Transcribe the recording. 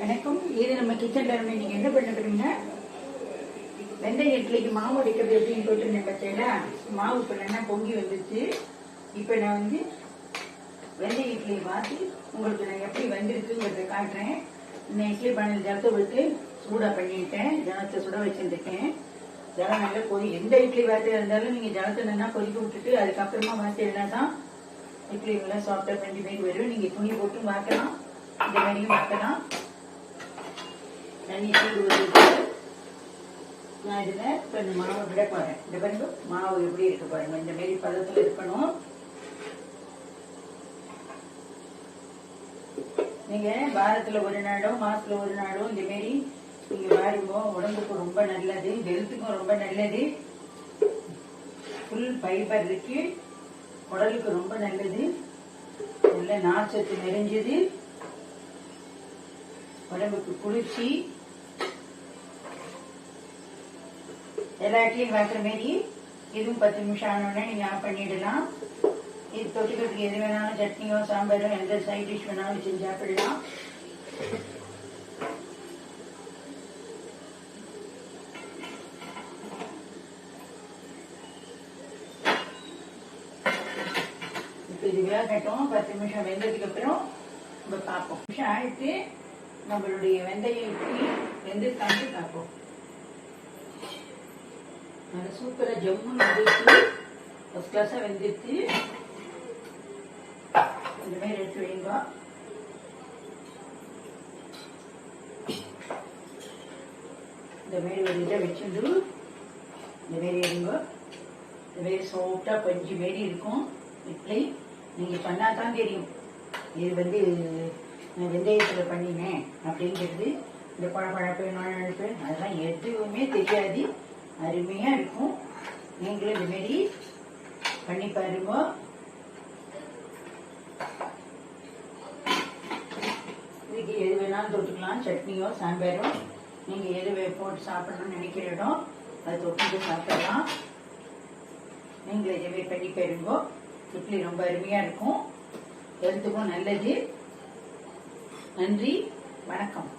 வணக்கம். இது நம்ம கிச்சன்ல நம்ம நீங்க என்ன பண்ண போறீங்க வெந்தய இட்லிக்கு மாவு அடிக்கிறது எப்படின்னு போட்டுருந்தேன் பார்த்தீங்களா? மாவு இப்போ நல்லா பொங்கி வந்துச்சு இப்போ நான் வந்து வெந்தய இட்லியை மாற்றி உங்களுக்கு நான் எப்படி வந்திருக்குங்கிறத காட்டுறேன். இந்த இட்லி பண்ண ஜலத்தை விட்டு சூடாக பண்ணிட்டேன். ஜலத்தை சுட வச்சுருக்கேன் ஜலம் நல்லா கொதி எந்த இட்லி வார்த்தையாக இருந்தாலும் நீங்கள் ஜலத்தை நல்லா கொதிக்க விட்டுட்டு அதுக்கப்புறமா வார்த்தையில தான் இட்லி நல்லா சாஃப்டாக பண்ணி மாரி வரும் நீங்கள் துணி போட்டு வாக்கலாம் இந்த மாதிரியும் வாக்கலாம் தண்ணி சூடு வந்துட்டு நான் இதில் இப்போ இந்த மாவை விட போகிறேன் இந்த பாருங்க மாவு எப்படி இருக்கு பாருங்க. இந்த மாரி பதத்தில் இருக்கணும். நீங்கள் வாரத்தில் ஒரு நாடோ மாசத்துல ஒரு நாடோ இந்த மாரி நீங்கள் வாருங்க உடம்புக்கு ரொம்ப நல்லது ஹெல்த்துக்கும் ரொம்ப நல்லது. ஃபுல் ஃபைபர் இருக்கு. உடலுக்கு ரொம்ப நல்லது. நல்ல நார்ச்சத்து நிறைஞ்சது. உடம்புக்கு குளிர்ச்சி. எல்லா இடத்துலையும் பார்க்குற மாரி இதுவும் பத்து நிமிஷம் ஆனோடனே நீங்கள் ஆஃப் பண்ணிடலாம். இது தொட்டுக்கிறதுக்கு எது வேணாலும் சட்னியோ சாம்பாரோ எந்த சைட் டிஷ் வேணாலும் செஞ்சு சாப்பிடலாம். இப்போ இது வேகட்டும். பத்து நிமிஷம் வெந்ததுக்கு அப்புறம் நம்ம பார்ப்போம். நிமிஷம் ஆயிட்டு நம்மளுடைய வெந்தயம் வெந்திருக்காங்க பார்ப்போம். நல்லா சூப்பராக ஜம்முன்னு வந்துருச்சு. ஃபஸ்ட் கிளாஸாக வெந்துருச்சு. இந்த மாதிரி எடுத்து வைங்க. இந்த மாதிரி ஒரு இதை வச்சுட்டு இந்த மாரி இருங்க இந்த மாரி சாஃப்டாக பஞ்சு மாரி இருக்கும். இட்லி நீங்கள் பண்ணால் தான் தெரியும். இது வந்து நான் வெந்தயத்தில் பண்ணினேன் அப்படிங்கிறது. இந்த பழப்பழப்பு நுழைப்பு அதெல்லாம் எதுவுமே தெரியாது. அருமையாக இருக்கும். நீங்களும் இதுமாரி பண்ணி பாருங்க. இதுக்கு எது வேணாலும் தொட்டுக்கலாம். சட்னியோ சாம்பாரோ. நீங்கள் எது போட்டு சாப்பிடணும்னு இடம் அதை தொட்டு சாப்பிடலாம். நீங்களும் இதே பண்ணி பாருங்க. இட்லி ரொம்ப அருமையாக இருக்கும். ஹெல்த்துக்கும் நல்லது. நன்றி. வணக்கம்.